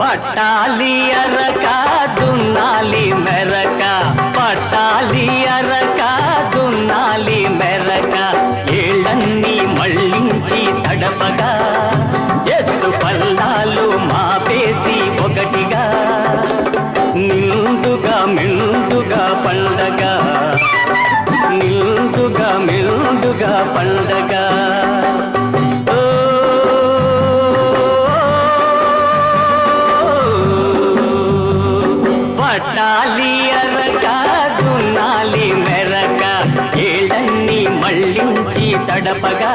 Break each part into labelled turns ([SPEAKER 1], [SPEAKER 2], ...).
[SPEAKER 1] పట్టాలి అరక దున్నాలి మెరక పట్టాలి అరక దున్నాలి మెరక ఏళ్ళన్నీ మళ్ళించి తడపగా తడపగా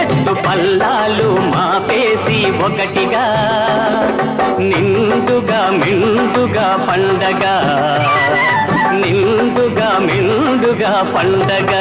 [SPEAKER 1] ఎత్తు పల్లాలు మాపేసి ఒకటిగా నిండుగా మిండుగా పండగ నిండుగా మిండుగా పండగ.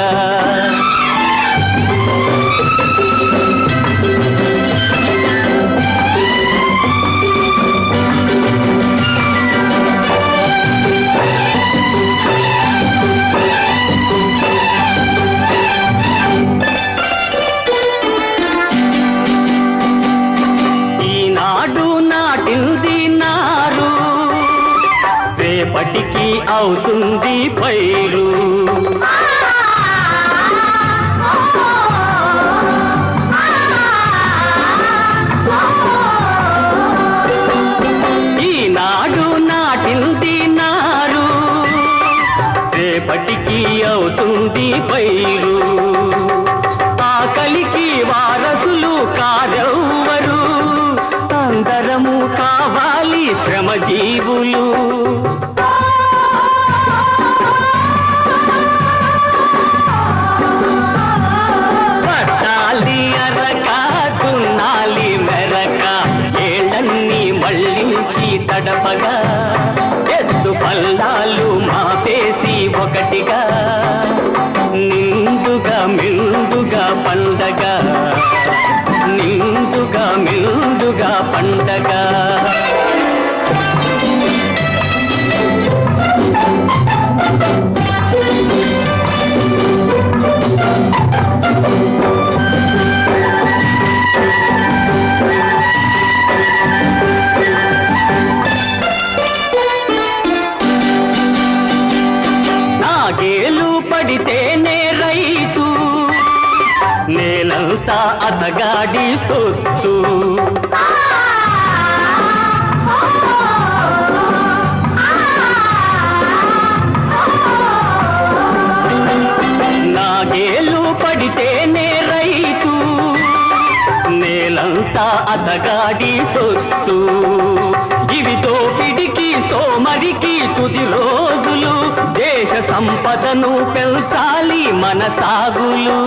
[SPEAKER 1] అతగాడి సొత్తు. నాగేలు పడితేనే రైతు నేలంతా అతగాడి సొత్తు. ఇవి దోపిడికి సోమరికి తుది రోజులు. దేశ సంపదను పెంచాలి మన సాగులు.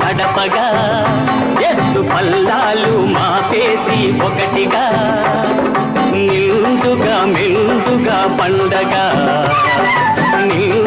[SPEAKER 1] తడపగా ఎత్తు పల్లాలు మాపేసి ఒకటిగా నిండుగా మెండుగా పండగ నిండు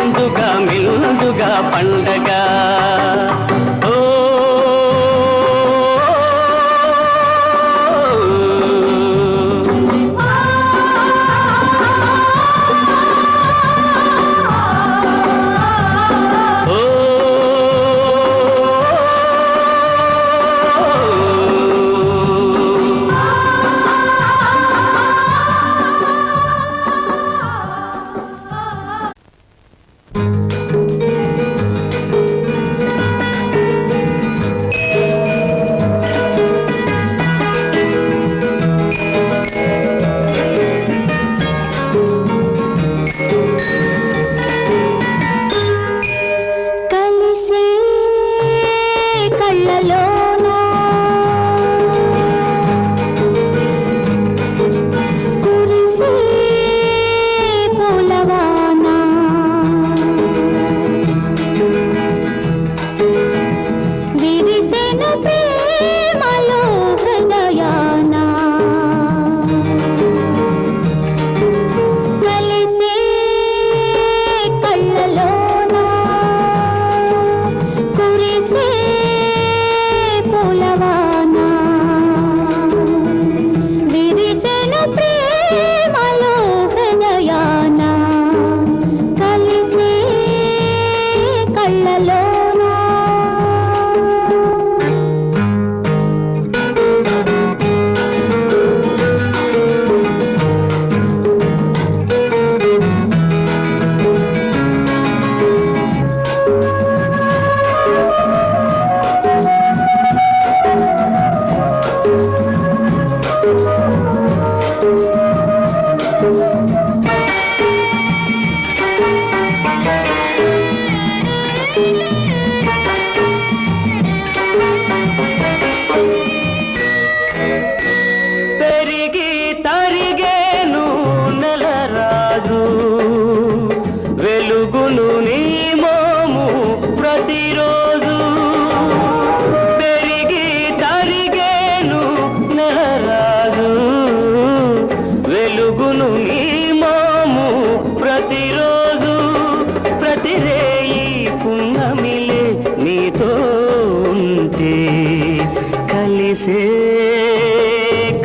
[SPEAKER 2] మెరిసే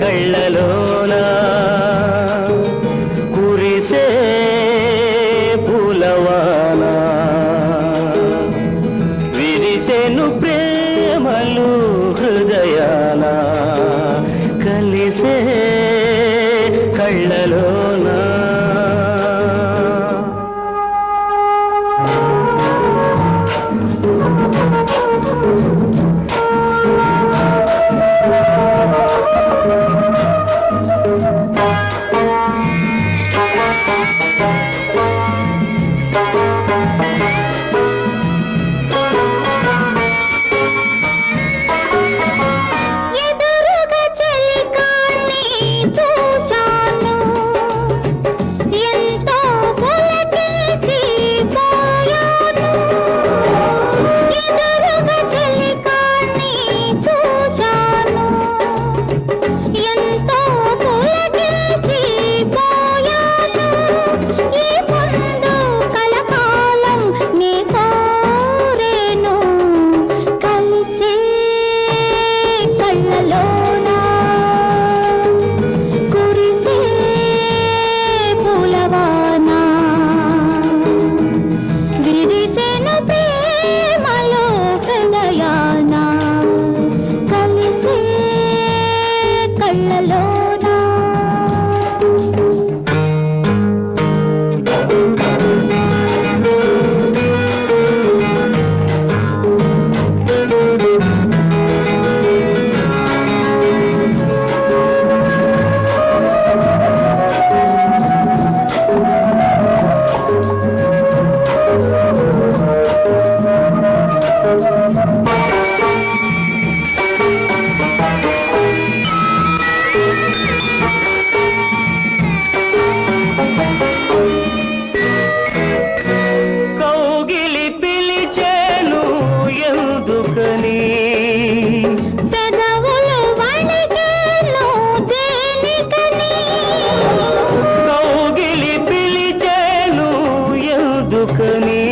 [SPEAKER 2] కళ్ళలోన కురిసే పూలవాన. విరిసెను ప్రేమలు హృదయాల కలిసే కళ్ళలో కలలో ലോകമേ